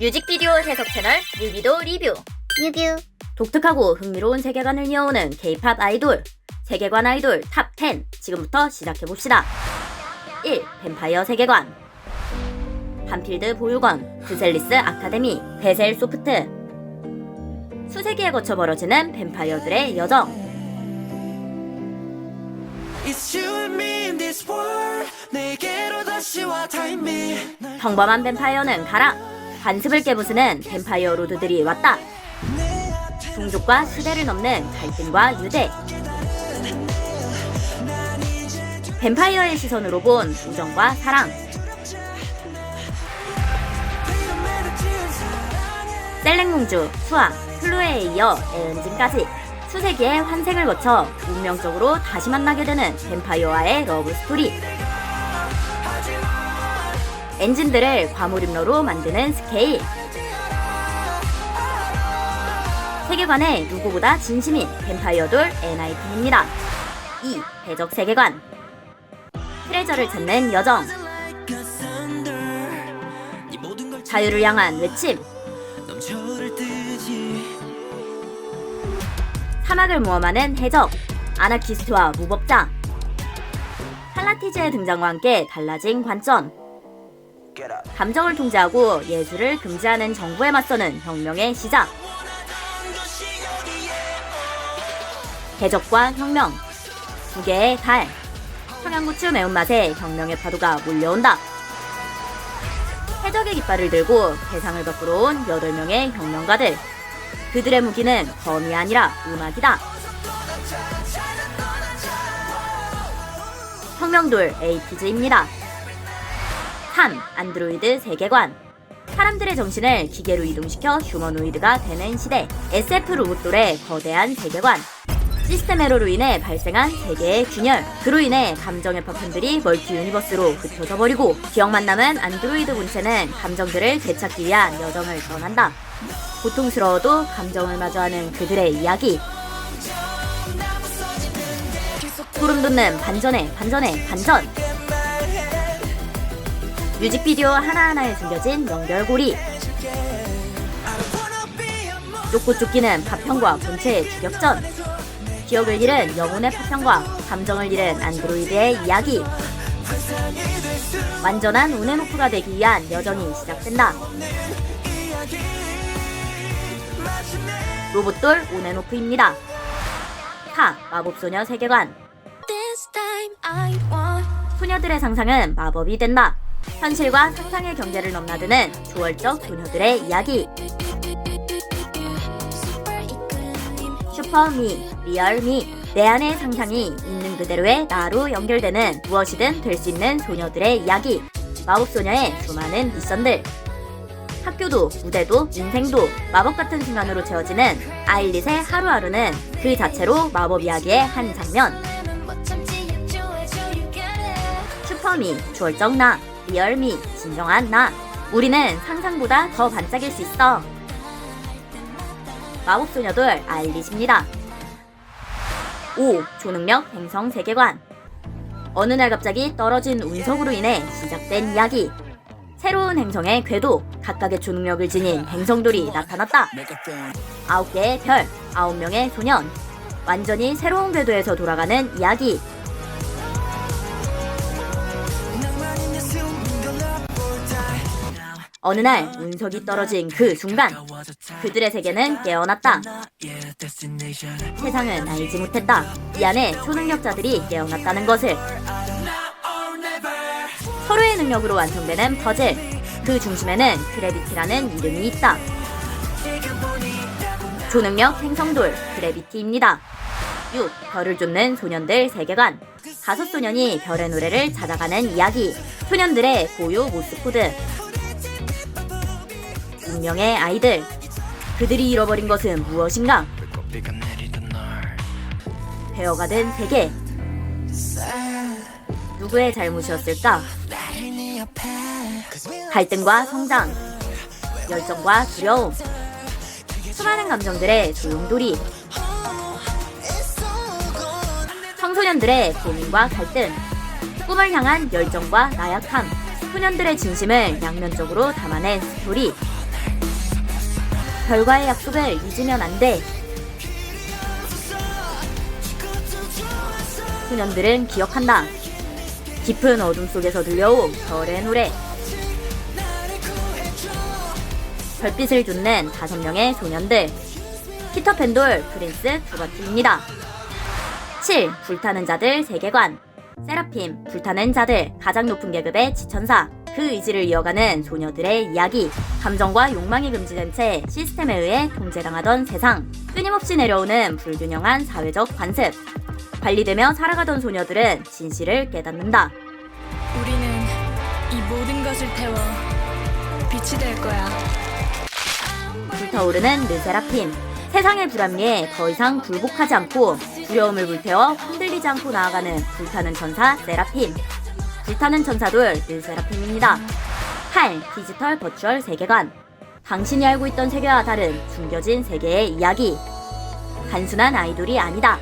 뮤직비디오 해석 채널 뮤비도 리뷰. 뮤뷰. 독특하고 흥미로운 세계관을 이어오는 K-팝 아이돌. 세계관 아이돌 탑 10 지금부터 시작해봅시다. 1. 뱀파이어 세계관. 반필드 보육원 드셀리스 아카데미 베셀 소프트. 수세기에 거쳐 벌어지는 뱀파이어들의 여정. It's you and me in this world. 내게로 다시 와 time me. 평범한 뱀파이어는 가라 관습을 깨부수는 뱀파이어 로드들이 왔다. 종족과 시대를 넘는 갈등과 유대. 뱀파이어의 시선으로 본 우정과 사랑. 셀렉공주, 수아, 플루에에 이어 에은진까지 수세기의 환생을 거쳐 운명적으로 다시 만나게 되는 뱀파이어와의 러브 스토리 엔진들을 과몰입러로 만드는 스케일. 세계관에 누구보다 진심인 뱀파이어돌 엔하이픈입니다. 2. 대적 세계관. 트레저를 찾는 여정. 자유를 향한 외침. 사막을 모험하는 해적. 아나키스트와 무법자. 팔라티즈의 등장과 함께 달라진 관점 감정을 통제하고 예술을 금지하는 정부에 맞서는 혁명의 시작. 대적과 혁명 두 개의 달. 청양고추 매운맛에 혁명의 파도가 몰려온다. 해적의 깃발을 들고 대상을 거꾸로 온 8명의 혁명가들. 그들의 무기는 검이 아니라 음악이다. 혁명돌 에이티즈입니다 3. 안드로이드 세계관. 사람들의 정신을 기계로 이동시켜 휴머노이드가 되는 시대 SF 로봇돌의 거대한 세계관. 시스템 에러로 인해 발생한 세계의 균열 그로 인해 감정의 파편들이 멀티 유니버스로 흩어져 버리고 기억만 남은 안드로이드 본체는 감정들을 되찾기 위한 여정을 떠난다. 고통스러워도 감정을 마주하는 그들의 이야기. 소름 돋는 반전의 반전의 반전 뮤직비디오 하나하나에 숨겨진 연결고리. 쫓고 쫓기는 파편과 본체의 주격전. 기억을 잃은 영혼의 파편과 감정을 잃은 안드로이드의 이야기. 완전한 우네노프가 되기 위한 여정이 시작된다. 로봇돌 우네노프입니다. 카 마법소녀 세계관. 소녀들의 상상은 마법이 된다. 현실과 상상의 경계를 넘나드는 조월적 소녀들의 이야기. 슈퍼미, 리얼미. 내 안의 상상이 있는 그대로의 나로 연결되는 무엇이든 될 수 있는 소녀들의 이야기. 마법소녀의 수많은 미션들. 학교도, 무대도, 인생도 마법 같은 순간으로 채워지는 아일릿의 하루하루는 그 자체로 마법 이야기의 한 장면. 슈퍼미, 주얼적 나, 리얼미, 진정한 나. 우리는 상상보다 더 반짝일 수 있어. 마법소녀들 아일릿입니다. 5. 조능력 행성 세계관. 어느 날 갑자기 떨어진 운석으로 인해 시작된 이야기. 새로운 행성의 궤도, 각각의 조능력을 지닌 행성들이 나타났다. Megaphone 아홉 개의 별, 아홉 명의 소년. 완전히 새로운 궤도에서 돌아가는 이야기. 어느 날 운석이 떨어진 그 순간 그들의 세계는 깨어났다. 세상은 알지 못했다. 이 안에 초능력자들이 깨어났다는 것을 서로의 능력으로 완성되는 퍼즐. 그 중심에는 그래비티라는 이름이 있다. 조능력 행성돌 그래비티입니다. 6. 별을 쫓는 소년들 세계관. 다섯 소년이 별의 노래를 찾아가는 이야기. 소년들의 고유 모스코드. 운명의 아이들. 그들이 잃어버린 것은 무엇인가? 배어가 된 세계. 누구의 잘못이었을까? 갈등과 성장, 열정과 두려움, 수많은 감정들의 소용돌이, 청소년들의 고민과 갈등, 꿈을 향한 열정과 나약함, 소년들의 진심을 양면적으로 담아낸 스토리. 별과의 약속을 잊으면 안 돼. 소년들은 기억한다. 깊은 어둠 속에서 들려온 별의 노래. 별빛을 쫓는 다섯 명의 소년들. 피터 팬돌 프린스 두바티입니다. 7. 불타는 자들 세계관. 세라핌, 불타는 자들, 가장 높은 계급의 지천사. 그 의지를 이어가는 소녀들의 이야기. 감정과 욕망이 금지된 채 시스템에 의해 통제당하던 세상. 끊임없이 내려오는 불균형한 사회적 관습. 관리되며 살아가던 소녀들은 진실을 깨닫는다. 우리는 이 모든 것을 태워 빛이 될 거야. 불타오르는 르세라핌. 세상의 불합리에 더 이상 굴복하지 않고 두려움을 불태워 흔들리지 않고 나아가는 불타는 천사 세라핌. 불타는 천사돌 르세라핌입니다. 8. 디지털 버추얼 세계관. 당신이 알고 있던 세계와 다른 숨겨진 세계의 이야기. 단순한 아이돌이 아니다.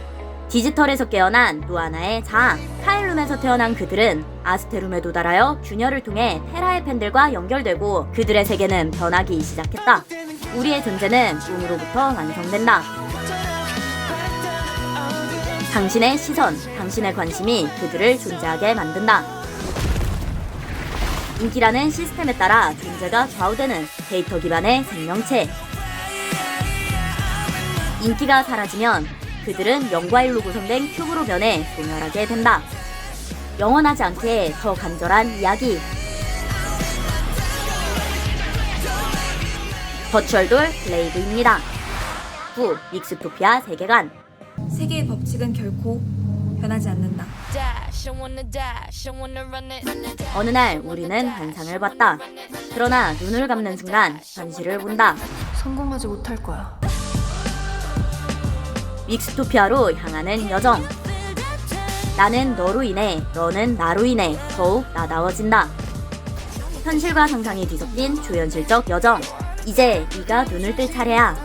디지털에서 깨어난 또 하나의 자아. 카일룸에서 태어난 그들은 아스테룸에 도달하여 균열을 통해 테라의 팬들과 연결되고 그들의 세계는 변하기 시작했다. 우리의 존재는 꿈으로부터 완성된다. 당신의 시선, 당신의 관심이 그들을 존재하게 만든다. 인기라는 시스템에 따라 존재가 좌우되는 데이터 기반의 생명체. 인기가 사라지면 그들은 0과 1로 구성된 큐브로 변해 소멸하게 된다. 영원하지 않게 더 간절한 이야기. 버추얼돌 블레이드입니다. 9. 믹스토피아 세계관. 세계의 법칙은 결코 변하지 않는다. 어느 날 우리는 환상을 봤다. 그러나 눈을 감는 순간 현실을 본다. 성공하지 못할 거야. 믹스토피아로 향하는 여정. 나는 너로 인해, 너는 나로 인해 더욱 나다워진다. 현실과 상상이 뒤섞인 초현실적 여정. 이제 네가 눈을 뜰 차례야.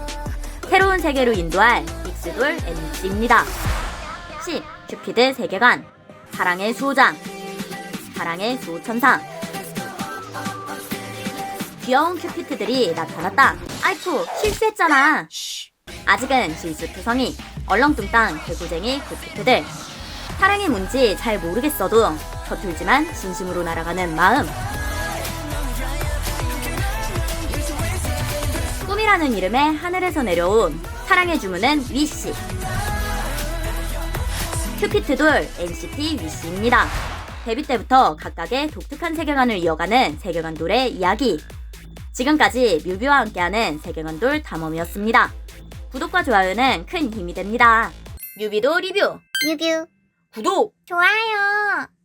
새로운 세계로 인도할 믹스돌 NC입니다. 10. 큐피드 세계관. 사랑의 수호장. 사랑의 수호천사. 귀여운 큐피트들이 나타났다. 아이쿠, 실수했잖아. 아직은 실수투성이, 얼렁뚱땅 개구쟁이 큐피트들. 사랑이 뭔지 잘 모르겠어도 서툴지만 진심으로 날아가는 마음. 꿈이라는 이름에 하늘에서 내려온 사랑의 주문은 위시. 큐피트돌 NCT 위시입니다. 데뷔 때부터 각각의 독특한 세계관을 이어가는 세계관 돌의 이야기. 지금까지 뮤비와 함께하는 세계관돌 탐험이었습니다. 구독과 좋아요는 큰 힘이 됩니다. 뮤비도 리뷰, 뮤뷰 구독! 좋아요